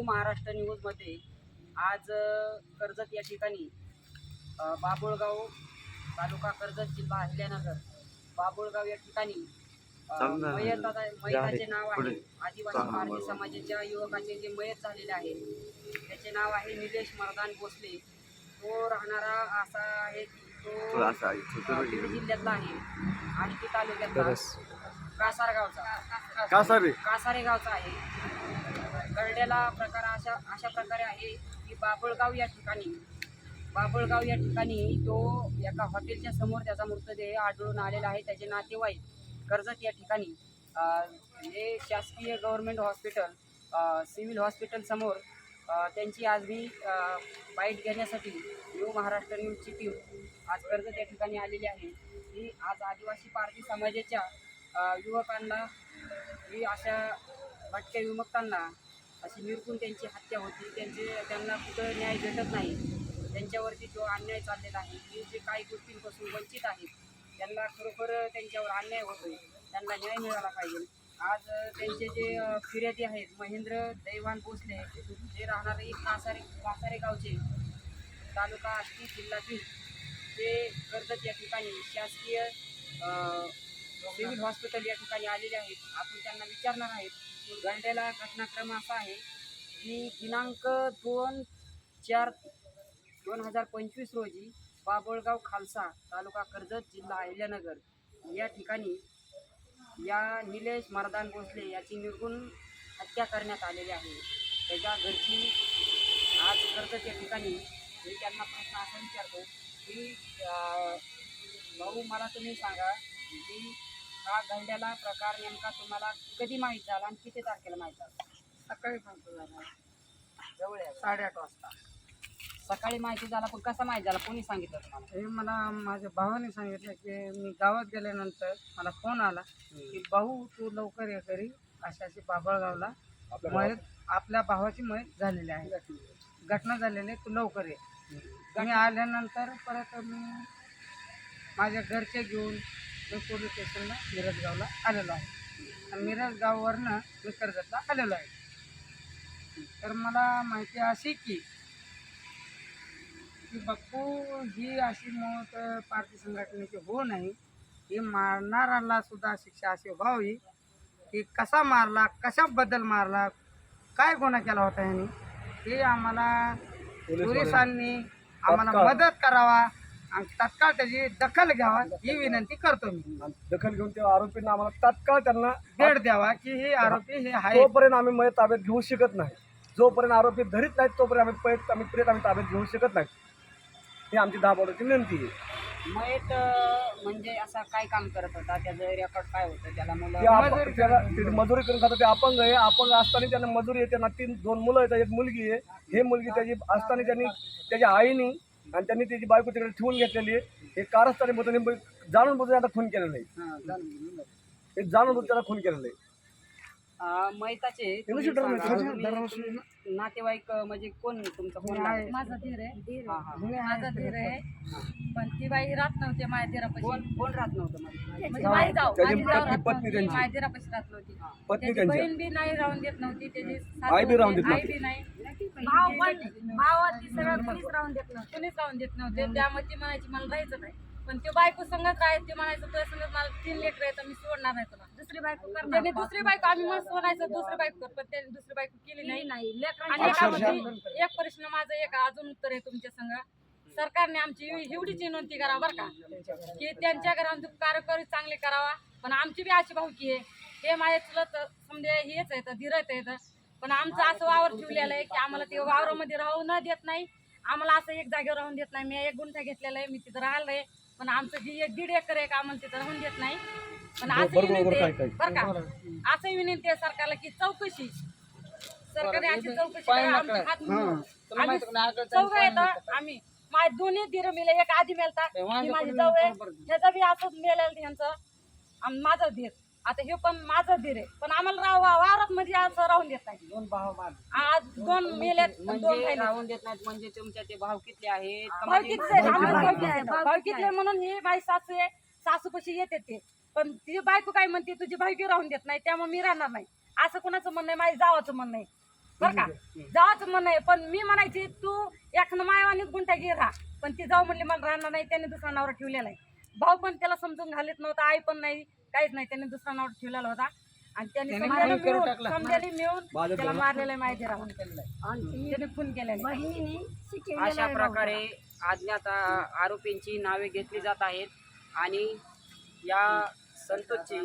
New Maharashtra न्यूजमध्ये आज कर्जत या ठिकाणी बाबुळगाव तालुका कर्जत जिल्हा अहिल्यानगर बाबुळगाव या ठिकाणी मयताचे आहे. नाव आहे. आदिवासी भारतीय. समाजाच्या युवकाचे जे मयत झालेले आहे त्याचे नाव आहे निलेश मर्दान भोसले तो राहणारा असा आहे की तो तो बीड. जिल्ह्यातला आहे आष्टी तालुक्यातला कासार गावचा कासारे कासारे गावचा आहे करड्याला प्रकार अशा अशा प्रकारे आहे की बाबुळगाव या ठिकाणी बाबुळगाव या ठिकाणी तो एका हॉटेलच्या समोर त्याचा मृतदेह आढळून आलेला आहे. त्याचे नातेवाईक कर्जत या ठिकाणी हे शासकीय गव्हर्नमेंट हॉस्पिटल सिव्हिल हॉस्पिटलसमोर त्यांची आज मी बाईट घेण्यासाठी न्यू महाराष्ट्र न्यूजची टीम आज कर्जत या ठिकाणी आलेली आहे. ही आज आदिवासी पारधी समाजाच्या युवकांना ही अशा भटक्या विमुक्तांना अशी निरकून त्यांची हत्या होती. त्यांचे त्यांना कुठं न्याय भेटत नाही. त्यांच्यावरती जो अन्याय चाललेला आहे हे जे काही गोष्टींपासून वंचित आहेत त्यांना खरोखर त्यांच्यावर अन्याय होतोय. त्यांना न्याय मिळाला पाहिजे. आज त्यांचे जे फिर्यादी आहेत महेंद्र दैवान भोसले जे राहणारे कासारे कासारे गावचे तालुका आष्टी जिल्ह्यातील ते कर्जत या ठिकाणी शासकीय सिव्हिल हॉस्पिटल या ठिकाणी आलेले आहेत. आपण त्यांना विचारणार आहेत घडलेला घटनाक्रम असा आहे की दिनांक दोन चार दोन हजार पंचवीस रोजी बाबुळगाव खालसा तालुका कर्जत जिल्हा अहिल्यानगर या ठिकाणी या निलेश मर्दान भोसले याची निर्गुण हत्या करण्यात आलेली आहे. त्याच्या घरची आज कर्जत या ठिकाणी मी त्यांना प्रश्न असा विचारतो की भाऊ मला तुम्ही सांगा की हा घडलेला प्रकार नेमका तुम्हाला कधी माहीत झाला आणि किती तारखेला माहीत झाला? सकाळी माहिती झाला. जवळ आहे. साडेआठ वाजता. सकाळी माहिती झाला पण कसा माहिती झाला? कोणी सांगितलं तुम्हाला? हे मला माझ्या भावाने सांगितलं की मी गावात गेल्यानंतर मला फोन आला की भाऊ तू लवकर ये घरी. अशी अशी बाबळगावला मयत आपल्या भावाची मयत झालेली आहे. घटना झालेली आहे तू लवकर ये. मी आल्यानंतर परत मी माझ्या घरचे घेऊन मी पोलीस स्टेशनला मिरजगावला आलेलो आहे. आणि मिरजगाववरनं मी कर्जतला आलेलो आहे. तर मला माहिती अशी की की बाप्पू ही अशी मौत पार्टी संघटनेची हो नाही. ही मारणाराला सुद्धा शिक्षा अशी व्हावी. की कसा मारला कशाबद्दल मारला काय गुन्हा केला होता यांनी हे आम्हाला पोलिसांनी आम्हाला मदत करावा. आणि तत्काळ त्याची दखल घ्यावा ही विनंती करतो मी. दखल घेऊन त्या आरोपींना आम्हाला तात्काळ त्यांना भेट द्यावा की हे आरोपी हे आहे तोपर्यंत आम्ही मयत ताब्यात घेऊ शकत नाही. जोपर्यंत आरोपी धरीत नाहीत तोपर्यंत आम्ही पयत आम्ही प्रेत आम्ही ताब्यात घेऊ शकत नाही. ही आमची दहा बोर्डाची विनंती आहे. मयत अं, म्हणजे असा काय काम करत होता? त्याचं रेकॉर्ड काय होतं? त्याला ते मुलं आप- त्याला ते मजुरी करून खातात ते अपंग आहे. अपंग असताना त्यांना मजुरी आहे. त्यांना तीन दोन मुलं आहेत. एक मुलगी आहे. हे मुलगी त्याची असताना त्यांनी त्याच्या आईनी आणि त्यांनी त्याची बायको तिकडे ठेवून घेतलेली आहे. हे कारस्थानी होतं जाणून बुजून आता खून केलेलं आहे. हां, जाणून. हे बुजून त्याला खून केलेलं आहे. अं, मयताचे तुम्ही शूटर नाही, सांगा, तुम्ही नातेवाईक म्हणजे कोण तुमचा कोण आहे. माझा धीर आहे. हां, हां. माझा धीर आहे. पण ती बाई राहत नव्हती माझ्या धीरापाशी. कोण कोण राहत नव्हतं? म्हणजे माझी जाऊ त्याची माझी जाऊ पत्नी- राहत पत्नी नव्हती. त्यांची. माझ्या धीरापाशी राहत नव्हती. पत्नी त्याची त्यांच्या बहीण बी नाही राहून देत नव्हती. त्याची सासू आई बी राहून देत होती, आई नव्हती. बी नाही. भाव पण भावात ती सगळं कुणीच राहून देत नव्हतं. कुणीच राहून देत नव्हते. त्यामुळे ती म्हणायची मला राहायचं नाही. पण ते बायको संगत राहायचं ते म्हणायचं तुझ्या संगत मला तीन लेकर आहेत मी सोडणार नाही तुला. दुसरी बायको त्यांनी दुसरी बायको आम्ही मग सोडायचं दुसरी बायको कर पण त्यांनी दुसरी बायको केली नाही. आणि एकामध्ये एक प्रश्न माझं एक अजून उत्तर आहे तुमच्या संग. सरकारने आमची एव- एवढीच विनंती करा बरं का की त्यांच्या घरात कार्यकारी चांगले करावा. पण आमची बी अशी भावकी आहे. हे माझ्या चुलत समजा हेच आहेत धीरत आहेत. पण आमचं असं वावर ठेवलेलं आहे की आम्हाला ते वावरामध्ये राहू न देत नाही. आम्हाला असं एक जागेवर राहून देत नाही. मी एक गुंठा घेतलेला आहे मी तिथं राहिलं आहे पण आमचं जी एक दीड एकर आहे का आम्हाला तिथं राहून देत नाही. पण असं विनंती आहे. बरं का? असं विनंती आहे सरकारला की चौकशी. सरकारने याची चौकशी करा. हात तुला आम्ही चौघ येतं. आम्ही माझे दोन्ही धीर मिले एक आधी मेलता ही माझ्या माझी जाऊ आहे. ह्याचा बी असंच मेलेलं आम- माझं धीर. आता हे पण माझं धीर आहे. पण आम्हाला राव वावरात मध्ये असं राहून देत नाही दोन भाव आज दोन मेलेत दोन म्हणजे राहिले राहून देत नाहीत म्हणजे तुमच्या ते भाव कितले आहेत? का म्हणजे- भावकीतले आहेत, आम्हाला भावकीतले आहेत. भावकीतले म्हणून ही माझी सासू आहे. सासूपाशी येते ते. पण ती बायको काय म्हणते? तुझी भावकी राहून देत नाही. त्यामुळे मी राहणार नाही. असं कोणाचं म्हणणं आहे? माझ्या जावाचं म्हणणं आहे. बरं का? जावाच म्हण आहे. पण मी म्हणायची तू एखादं मायवानीच गुंठागी राहा. पण ती जाऊ म्हणली मला राहणार नाही. त्याने दुसरा नवरा ठेवलेला आहे. भाऊ पण त्याला समजून घालत नव्हता. आई पण नाही. काहीच नाही त्याने दुसरा नवरा ठेवलेला होता आणि त्याने त्याने समजायला खून करून मिळून टाकला. समजायला मिळून माझं त्याला. मारलेलं आहे माहिती राहून त्याने खून केलेला आहे. अशा प्रकारे अज्ञात आ- आरोपींची नावे घेतली जात आहेत आणि या संतोषची